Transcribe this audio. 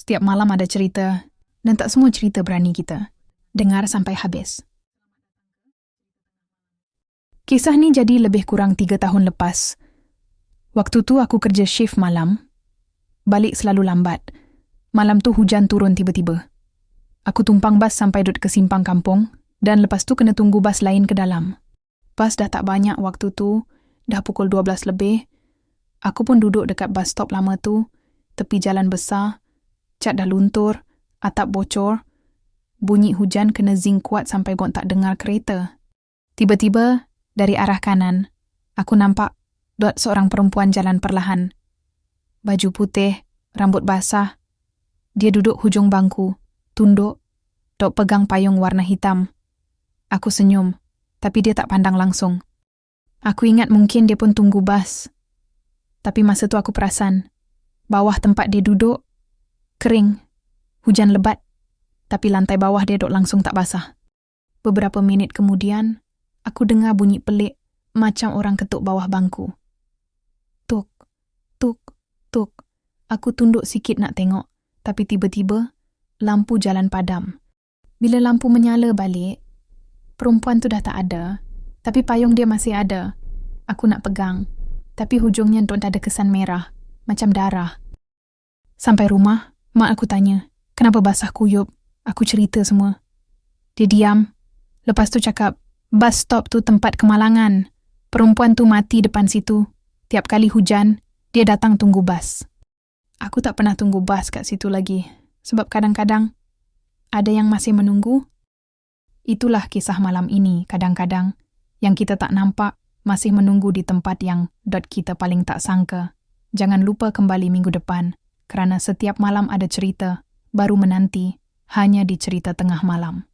Setiap malam ada cerita dan tak semua cerita berani kita. Dengar sampai habis. Kisah ni jadi lebih kurang tiga tahun lepas. Waktu tu aku kerja shift malam. Balik selalu lambat. Malam tu hujan turun tiba-tiba. Aku tumpang bas sampai duduk ke simpang kampung dan lepas tu kena tunggu bas lain ke dalam. Bas dah tak banyak waktu tu, dah pukul 12 lebih. Aku pun duduk dekat bus stop lama tu, tepi jalan besar, cat dah luntur, atap bocor, bunyi hujan kena zing kuat sampai gong tak dengar kereta. Tiba-tiba, dari arah kanan, aku nampak dot seorang perempuan jalan perlahan. Baju putih, rambut basah. Dia duduk hujung bangku, tunduk, dok pegang payung warna hitam. Aku senyum, tapi dia tak pandang langsung. Aku ingat mungkin dia pun tunggu bas. Tapi masa tu aku perasan, bawah tempat dia duduk, kering, hujan lebat, tapi lantai bawah dia duduk langsung tak basah. Beberapa minit kemudian, aku dengar bunyi pelik macam orang ketuk bawah bangku. Tuk, tuk, tuk. Aku tunduk sikit nak tengok, tapi tiba-tiba lampu jalan padam. Bila lampu menyala balik, perempuan tu dah tak ada tapi payung dia masih ada. Aku nak pegang. Tapi hujungnya untuk ada kesan merah. Macam darah. Sampai rumah, mak aku tanya, kenapa basah kuyup? Aku cerita semua. Dia diam. Lepas tu cakap, bus stop tu tempat kemalangan. Perempuan tu mati depan situ. Tiap kali hujan, dia datang tunggu bas. Aku tak pernah tunggu bas kat situ lagi. Sebab kadang-kadang, ada yang masih menunggu. Itulah kisah malam ini kadang-kadang yang kita tak nampak masih menunggu di tempat yang dot kita paling tak sangka. Jangan lupa kembali minggu depan kerana setiap malam ada cerita baru menanti hanya di cerita tengah malam.